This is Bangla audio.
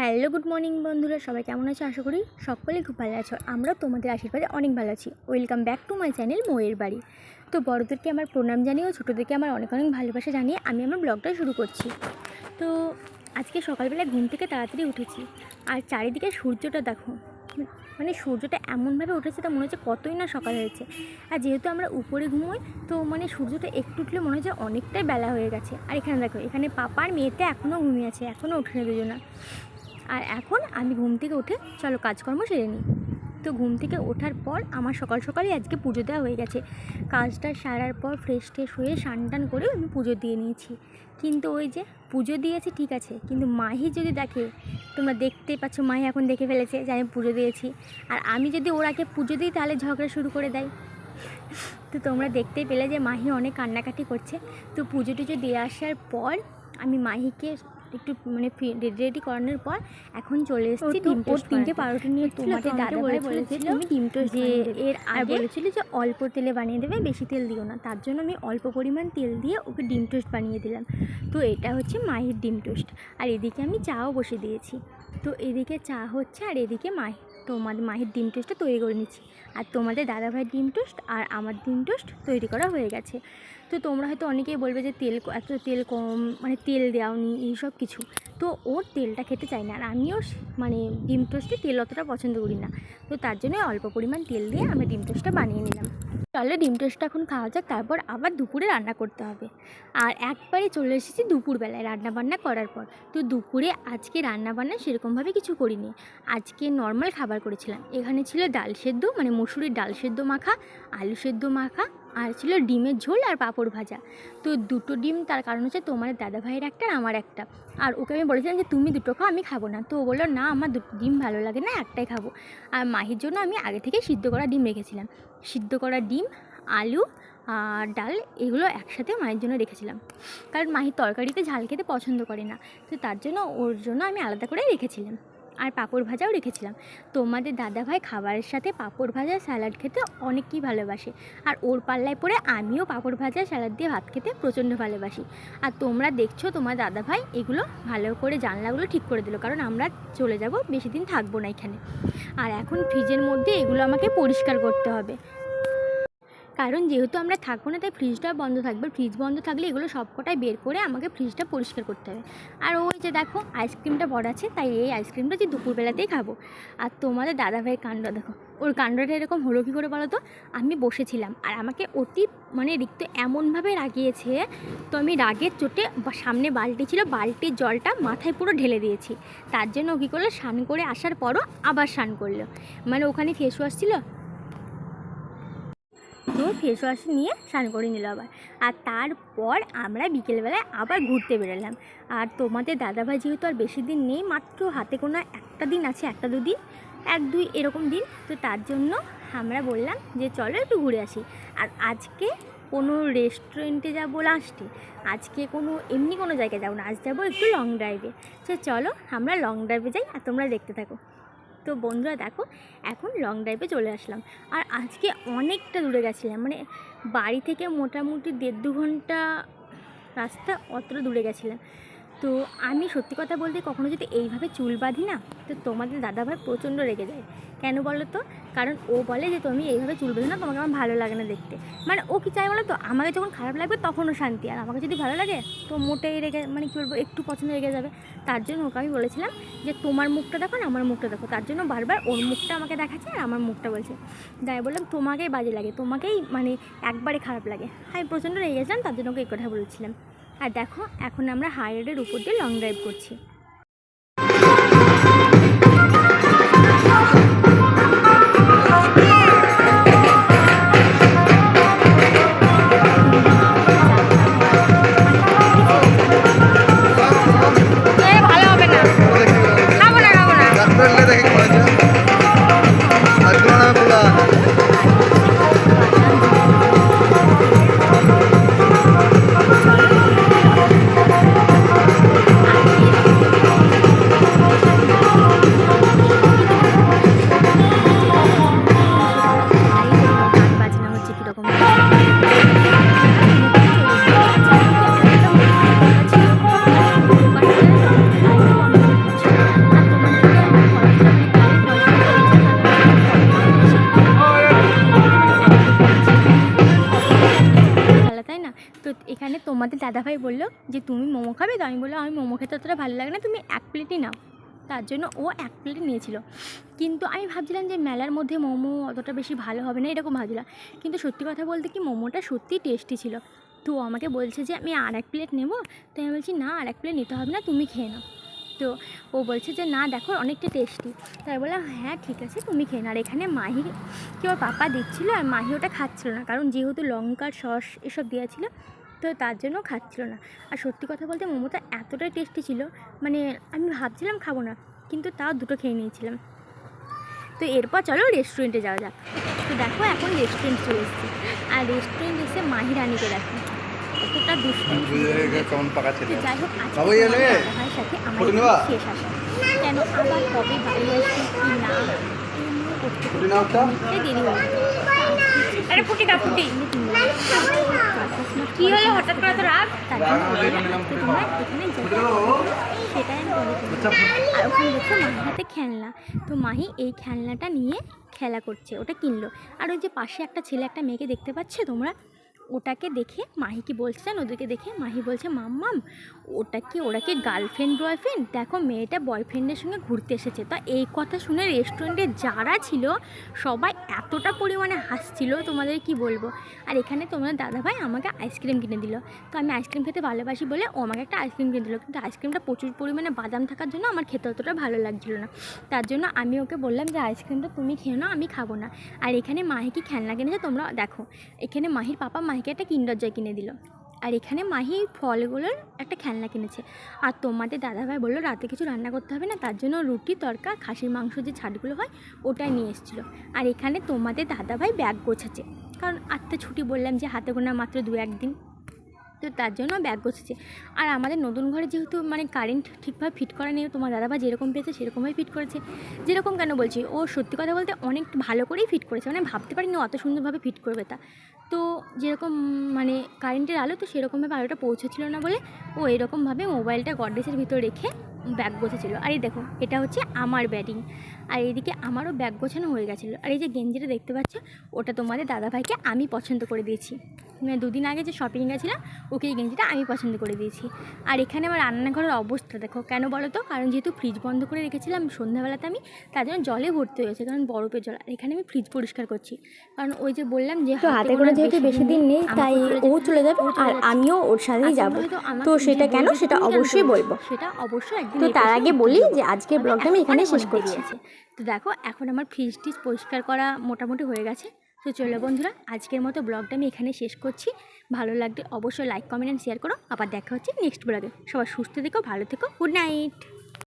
হ্যালো, গুড মর্নিং বন্ধুরা, সবাই কেমন আছো? আশা করি সকলেই খুব ভালো আছো। আমরা তোমাদের আশীর্বাদে অনেক ভালো আছি। Welcome back to my channel ময়ের বাড়ি। তো বড়দেরকে আমার প্রণাম জানিয়ে ও ছোটোদেরকে আমার অনেক অনেক ভালোবাসা জানিয়ে আমি আমার ব্লগটা শুরু করছি। তো আজকে সকালবেলায় ঘুম থেকে তাড়াতাড়ি উঠেছি। আর চারিদিকে সূর্যটা দেখো মানে সূর্যটা এমনভাবে উঠেছে তা মনে হচ্ছে কতই না সকাল হয়েছে। আর যেহেতু আমরা উপরে ঘুমোই, তো মানে সূর্যটা একটু উঠলে মনে হচ্ছে অনেকটাই বেলা হয়ে গেছে। আর এখানে দেখো, এখানে পাপার মেয়েতে এখনও ঘুমিয়ে আছে এখনও ওঠেনি দুজনা আর এখন আমি ঘুম থেকে উঠে, চলো কাজকর্ম সেরে নিই। তো ঘুম থেকে ওঠার পর আমার সকাল সকালই আজকে পুজো দেওয়া হয়ে গেছে। কাজটা সারার পর ফ্রেশ ট্রেশ হয়ে স্নান টান করে আমি পুজো দিয়ে নিয়েছি। কিন্তু ওই যে পুজো দিয়েছি ঠিক আছে, কিন্তু মাহি যদি দেখে, তোমরা দেখতে পাচ্ছ মাহি এখন দেখে ফেলেছে যে আমি পুজো দিয়েছি। আর আমি যদি ওরাকে পুজো দিই তাহলে ঝগড়া শুরু করে দেয়। তো তোমরা দেখতেই পেলে যে মাহি অনেক কান্নাকাটি করছে। তো পুজো টুজো দিয়ে আসার পর আমি মাহিকে একটু মানে রেডি করানোর পর এখন চলে এসেছি ডিম টোস্ট তিনটে পাউরুটি নিয়ে তোমাদের দাদা ভাই বলেছিল তুমি ডিম টোস্ট যে এর আর বলেছিল যে অল্প তেলে বানিয়ে দেবে বেশি তেল দিও না। তার জন্য আমি অল্প পরিমাণ তেল দিয়ে ওকে ডিম টোস্ট বানিয়ে দিলাম। তো এটা হচ্ছে মায়ের ডিম টোস্ট। আর এদিকে আমি চাও বসে দিয়েছি। তো এদিকে চা হচ্ছে আর এদিকে মাহি, তোমাদের মাহির ডিম টোস্টটা তৈরি করে নিচ্ছি। আর তোমাদের দাদাভাইয়ের ডিম টোস্ট আর আমার ডিম টোস্ট তৈরি করা হয়ে গেছে। তো তোমরা হয়তো অনেকেই বলবে যে তেল এত তেল কম মানে তেল দেওয়ানি এইসব কিছু। তো ওর তেলটা খেতে চাই না আর আমিও মানে ডিম টোস্টে তেল অতটা পছন্দ করি না। তো তার জন্য অল্প পরিমাণ তেল দিয়ে আমি ডিম টোস্টটা বানিয়ে নিলাম। চলো ডিম টোস্টটা এখন খাওয়া যাক, তারপর আবার দুপুরে রান্না করতে হবে। আর একবারে চলে এসেছি দুপুরবেলায় রান্নাবান্না করার পর। তো দুপুরে আজকে রান্নাবান্না সেরকমভাবে কিছু করিনি। আজকে নর্মাল খাবার করেছিলাম। এখানে ছিল ডাল সেদ্ধ মানে মুসুরির ডাল সেদ্ধ মাখা, আলু সেদ্ধ মাখা আর ছিল ডিমের ঝোল আর পাঁপড় ভাজা। তো দুটো ডিম, তার কারণ হচ্ছে তোমার দাদা ভাইয়ের একটা, আর আমার একটা। আর ওকে আমি বলেছিলাম যে, তুমি দুটো খাও, আমি খাব না। তো ও বলল, না, আমার দুটো ডিম ভালো লাগে না, একটাই খাব। আর মাহির জন্য আমি আগে থেকে সিদ্ধ করা ডিম রেখেছিলাম। সিদ্ধ করা ডিম, আলু আর ডাল, এগুলো একসাথে মায়ের জন্য রেখেছিলাম। কারণ মাহির তরকারিতে ঝাল খেতে পছন্দ করে না। তো তার জন্য ওর জন্য আমি আলাদা করে রেখেছিলাম। আর পাঁপড় ভাজাও রেখেছিলাম। তোমাদের দাদাভাই খাবারের সাথে পাঁপড় ভাজা স্যালাড খেতে অনেকই ভালোবাসে। আর ওর পাল্লায় পরে আমিও পাঁপড় ভাজা স্যালাড দিয়ে ভাত খেতে প্রচণ্ড ভালোবাসি। আর তোমরা দেখছ তোমার দাদাভাই এগুলো ভালো করে জানলাগুলো ঠিক করে দিল, কারণ আমরা চলে যাব, বেশি দিন থাকব না এখানে। আর এখন ফ্রিজের মধ্যে এগুলো আমাকে পরিষ্কার করতে হবে। কারণ যেহেতু আমরা থাকব না, তাই ফ্রিজটা বন্ধ থাকবে। ফ্রিজ বন্ধ থাকলে এগুলো সবকটাই বের করে আমাকে ফ্রিজটা পরিষ্কার করতে হবে। আর ওই যে দেখো আইসক্রিমটা বড় আছে, তাই এই আইসক্রিমটা যে দুপুরবেলাতেই খাব। আর তোমাদের দাদাভাইয়ের কাণ্ড দেখো, ওর কাণ্ডটা এরকম হলো কী করে বলো তো আমি বসেছিলাম, আর আমাকে অতি মানে রিক্ত এমনভাবে রাগিয়েছে, তো আমি রাগের চোটে সামনে বালতি ছিল, বালতির জলটা মাথায় পুরো ঢেলে দিয়েছি। তার জন্য ও কী করল, স্নান করে আসার পরও আবার স্নান করল। মানে ওখানে ফেস ওয়াশ ছিল তো ফেস ওয়াশ নিয়ে স্নান করে নিল আবার। আর তারপর আমরা বিকেলবেলায় আবার ঘুরতে বেরোলাম। আর তোমাদের দাদাভাই যেহেতু আর বেশি দিন নেই, মাত্র হাতে কোনো একটা দিন আছে, একটা দুদিন এক, দুই এরকম দিন, তো তার জন্য আমরা বললাম যে চলো একটু ঘুরে আসি। আর আজকে কোনো রেস্টুরেন্টে যাব লাস্টে আজকে কোনো এমনি কোনো জায়গায় যাব না, আজ যাব একটু লং ড্রাইভে সে চলো আমরা লং ড্রাইভে যাই আর তোমরা দেখতে থাকো। তো বন্ধুরা দেখো, এখন লং ড্রাইভে চলে আসলাম। আর আজকে অনেকটা দূরে গেছিলাম মানে বাড়ি থেকে মোটামুটি দেড় দু ঘণ্টা রাস্তা অতটা দূরে গেছিলাম। তো আমি সত্যি কথা বলতে কখনো যদি এইভাবে চুল বাঁধি না, তো তোমাদের দাদাভাই প্রচণ্ড রেগে যায়। কেন বলো তো? কারণ ও বলে যে তুমি এইভাবে চুল বেঁধে না তোমাকে আমার ভালো লাগে না দেখতে। মানে ও কি চায় বলো তো? আমাকে যখন খারাপ লাগবে তখনও শান্তি। আর আমাকে যদি ভালো লাগে তো মোটেই রেগে মানে কী বলব, একটু পছন্দ রেগে যাবে। তার জন্য ওকে আমি বলেছিলাম যে, তোমার মুখটা দেখো না, আমার মুখটা দেখো। তার জন্য বারবার ওর মুখটা আমাকে দেখাচ্ছে আর আমার মুখটা বলছে। তাই বললাম, তোমাকেই বাজে লাগে, তোমাকেই মানে একবারে খারাপ লাগে। আমি প্রচণ্ড রেগে গেছিলাম, তার জন্য ওকে এই কথা বলেছিলাম। আর দেখো, এখন আমরা হাই রোডের উপর দিয়ে লং ড্রাইভ করছি। তোমাদের দাদাভাই বলল যে, তুমি মোমো খাবে? তো আমি বললাম, আমি মোমো খেতে অতটা ভালো লাগে না, তুমি এক প্লেটই নাও। তার জন্য ও এক প্লেট নিয়েছিল। কিন্তু আমি ভাবছিলাম যে, মেলার মধ্যে মোমো অতটা বেশি ভালো হবে না, এরকম ভাবছিলাম। কিন্তু সত্যি কথা বলতে কি, মোমোটা সত্যি টেস্টি ছিল। তো আমাকে বলছে যে, আমি আর এক প্লেট নেব? তো আমি বলছি, না, আর এক প্লেট নিতে হবে না, তুমি খেয়ে নাও। তো ও বলছে যে, না, দেখো, অনেকটা টেস্টি তাই বললাম হ্যাঁ ঠিক আছে, তুমি খেয়ে নাও। আর এখানে মাহি কি ওর পাপা দিচ্ছিল আর মাহি ওটা খাচ্ছিল না। কারণ যেহেতু লঙ্কার সস এসব দেওয়া ছিল, তো তার জন্য খাচ্ছিল না। আর সত্যি কথা বলতে মোমোটা এতটাই টেস্টি ছিল মানে আমি ভাবছিলাম খাব না, কিন্তু তাও দুটো খেয়ে নিয়েছিলাম। তো এরপর চলো রেস্টুরেন্টে যাওয়া যাক। তো দেখো, এখন রেস্টুরেন্ট চলে এসেছি। আর রেস্টুরেন্ট এসে মাহি রানিকে দেখো। কতটা যাই হোক আজকে সাথে আমার? শেষ আসা কেন আবার কবে বাড়ি আসবে কি না? দেরি হয়ে যাবে। আরে ফুটি না ফুটি। কি হলো? হঠাৎ করে তো রাগ? সেটাই। আচ্ছা, আর ওখানে দেখছ মাহির হাতে খেলনা। তো মাহি এই খেলনাটা নিয়ে খেলা করছে ওটা কিনলো। আর ওই যে পাশে একটা ছেলে একটা মেয়েকে দেখতে পাচ্ছ তোমরা? ওটাকে দেখে মাহি কি বলছেন ওদেরকে দেখে? মাহি বলছে, মাম্মাম ওটা কি ওরা কি গার্লফ্রেন্ড বয়ফ্রেন্ড দেখো, মেয়েটা বয়ফ্রেন্ডের সঙ্গে ঘুরতে এসেছে। তা এই কথা শুনে রেস্টুরেন্টে যারা ছিল, সবাই এতটা পরিমাণে হাসছিল, তোমাদের কি বলব? আর এখানে তোমাদের দাদাভাই আমাকে আইসক্রিম কিনে দিল। তো আমি আইসক্রিম খেতে ভালোবাসি বলে ও আমাকে একটা আইসক্রিম কিনে দিল। কিন্তু আইসক্রিমটা প্রচুর পরিমাণে বাদাম থাকার জন্য আমার খেতে অতটা ভালো লাগছিল না। তার জন্য আমি ওকে বললাম যে আইসক্রিমটা তুমি খেয়ে নাও, আমি খাব না। আর এখানে মাহি কি খেলনা কিনেছে, তোমরা দেখো। এখানে মাহির পাপা মাহিকে একটা কিন্ডার জয় কিনে দিল। আর এখানে মাহি ফলগুলোর একটা খেলনা কিনেছে। আর তোমাদের দাদাভাই বলল, রাতে কিছু রান্না করতে হবে না, তার জন্য রুটি, তরকা, খাসির মাংস যে ছাটগুলো হয়, ওটাই নিয়ে এসেছিল। আর এখানে তোমাদের দাদাভাই ব্যাগ গোছাচ্ছে। কারণ আত্মা ছুটি বললাম যে হাতে গোনা মাত্র দু একদিন তো তার জন্য ব্যাগ গোছাচ্ছে আর আমাদের নতুন ঘরে যেহেতু মানে কারেন্ট ঠিকভাবে ফিট করা নেই, তোমার দাদাবা যেরকম পেয়েছে সেরকমভাবে ফিট করেছে। যেরকম কেন বলছি, ও সত্যি কথা বলতে অনেক ভালো করেই ফিট করেছে মানে ভাবতে পারিনি অত সুন্দরভাবে ফিট করবে তা। তো যেরকম মানে কারেন্টের আলো তো সেরকমভাবে আলোটা পৌঁছেছিল না বলে ও এরকমভাবে মোবাইলটা গডরেজের ভিতর রেখে ব্যাগ গোছাচ্ছিল। আর এই দেখো এটা হচ্ছে আমার ব্যাটিং আর এইদিকে আমারও ব্যাগ গোছানো হয়ে গেছিল। আর এই যে গেঞ্জিটা দেখতে পাচ্ছ ওটা তোমাদের দাদাভাইকে আমি পছন্দ করে দিয়েছি। মানে দুদিন আগে যে শপিং গেছিলাম ওকে এই গেঞ্জিটা আমি পছন্দ করে দিয়েছি। আর এখানে আমার রান্নাঘরের অবস্থা দেখো কেন বলো তো? কারণ যেহেতু ফ্রিজ বন্ধ করে রেখেছিলাম সন্ধ্যাবেলাতে আমি তার জন্য জলে ভর্তি হয়েছে কারণ বরফের জল। আর এখানে আমি ফ্রিজ পরিষ্কার করছি। কারণ ওই যে বললাম যে হাতে করে যেহেতু বেশি দিন নেই তাই ও চলে যাবে আর আমিও ওর সাথেই যাব। তো সেটা কেন? সেটা অবশ্যই বলব। সেটা অবশ্যই তো তার আগে বলি যে আজকের ব্লগটা আমি এখানে শেষ করছি। তো দেখো এখন আমার ফ্রিজ টিজ পরিষ্কার করা মোটামুটি হয়ে গেছে। তো চলো বন্ধুরা আজকের মতো ব্লগটা আমি এখানে শেষ করছি। ভালো লাগলে অবশ্যই লাইক কমেন্ট অ্যান্ড শেয়ার করো। আবার দেখা হচ্ছে নেক্সট ব্লগে সবাই সুস্থ থেকো ভালো থেকো। Good night